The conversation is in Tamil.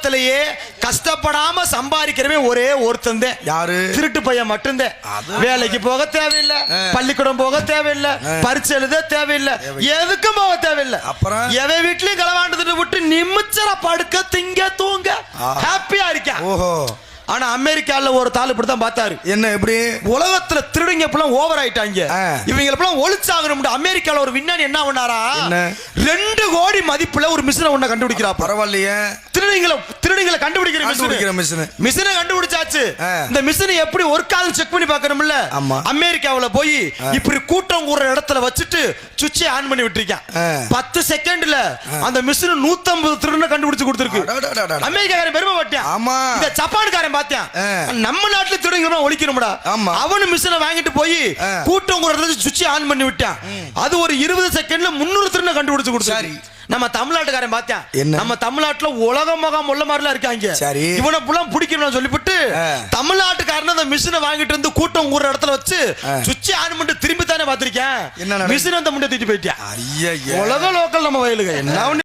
உலகத்திலேயே கஷ்டப்படாம சம்பாதிக்கிறவன் ஒரே ஒருத்தன் தான். யாரு? திருட்டு பையன் மட்டும்தான். வேலைக்கு போக தேவையில்லை. பள்ளிக்கூடம் போக தேவையில்லை பரிச்சை எழுத தேவையில்லை எதுக்கும் போக தேவையில்லை. அப்புறம்? எவன் வீட்லயும் களவாண்டதுட்டு விட்டு நிமிச்சர படுக்க திங்க தூங்க. ஹாப்பியா இருக்கான். ஓஹோ. ஆனா அமெரிக்கால ஒரு தாள் இப்படித்தான் பார்த்தாரு. என்ன எப்படி? உலகத்துல திருடுங்க இப்பெல்லாம் ஓவர் ஆயிட்டாங்க. இவங்க இப்பெல்லாம் ஒளிச்சாகணும் அமெரிக்கால ஒரு விஞ்ஞானி என்ன பண்ணாரா? ரெண்டு கோடி மதிப்புல ஒரு மிஷினை ஒண்ண கண்டுபிடிக்கிறா பரவாயில்லையே. திருடுங்களை திருடுங்களை கண்டுபிடிக்கிற கண்டுபிடிக்கிற மிஷின் மிஷின் கண்டுபிடிச்சாச்சு. இந்த மிஷின் எப்படி ஒர்க் ஆகுது செக் பண்ணி பார்க்கணும்ல ஆமா. அமெரிக்காவுல போய் இப்படி கூட்டம் கூடுற இடத்துல வச்சுட்டு சுவிட்சை ஆன் பண்ணி விட்டுருக்கேன். பத்து செகண்ட்ல அந்த மிஷின் 150 திருடனை கண்டுபிடிச்சு கொடுத்துருக்கு. அமெரிக்காரன் பெருமை பட்டியான் ஆமா. இத ஜப்பான்காரன் பாத்தியான் ஆ. நம்ம நாட்டுல திருடுங்க ஒழிக்கணும்டா ஆமா. அவனு மிஷினை வாங்கிட்டு போய். கூட்டம் கூடுற இடத்துல சுவிட்சை ஆன் பண்ணி விட்டான் அது ஒரு இருபது செகண்ட்ல முன்னூறு திருடனை கண்டுபிடிச்சு கொடுத்தாரு. நம்ம தமிழ்நாட்டுக்காரன் என்ன? நம்ம தமிழ்நாட்டுல உலக மகம் உள்ள மாதிரிலாம் இருக்காங்க சரி. இவனை புலம் பிடிக்கணும்னு சொல்லிவிட்டு. தமிழ்நாட்டுக்காரன் அந்த மிஷினை வாங்கிட்டு வந்து கூட்டம் கூடுற இடத்துல வச்சு. சுவிட்ச் ஆன் பண்ணிட்டு திரும்பி தானே நடக்குது? மிஷின் அந்த முண்டை தூக்கிட்டு போயிட்டான் உலக லோக்கல் நம்ம வயலுங்க என்ன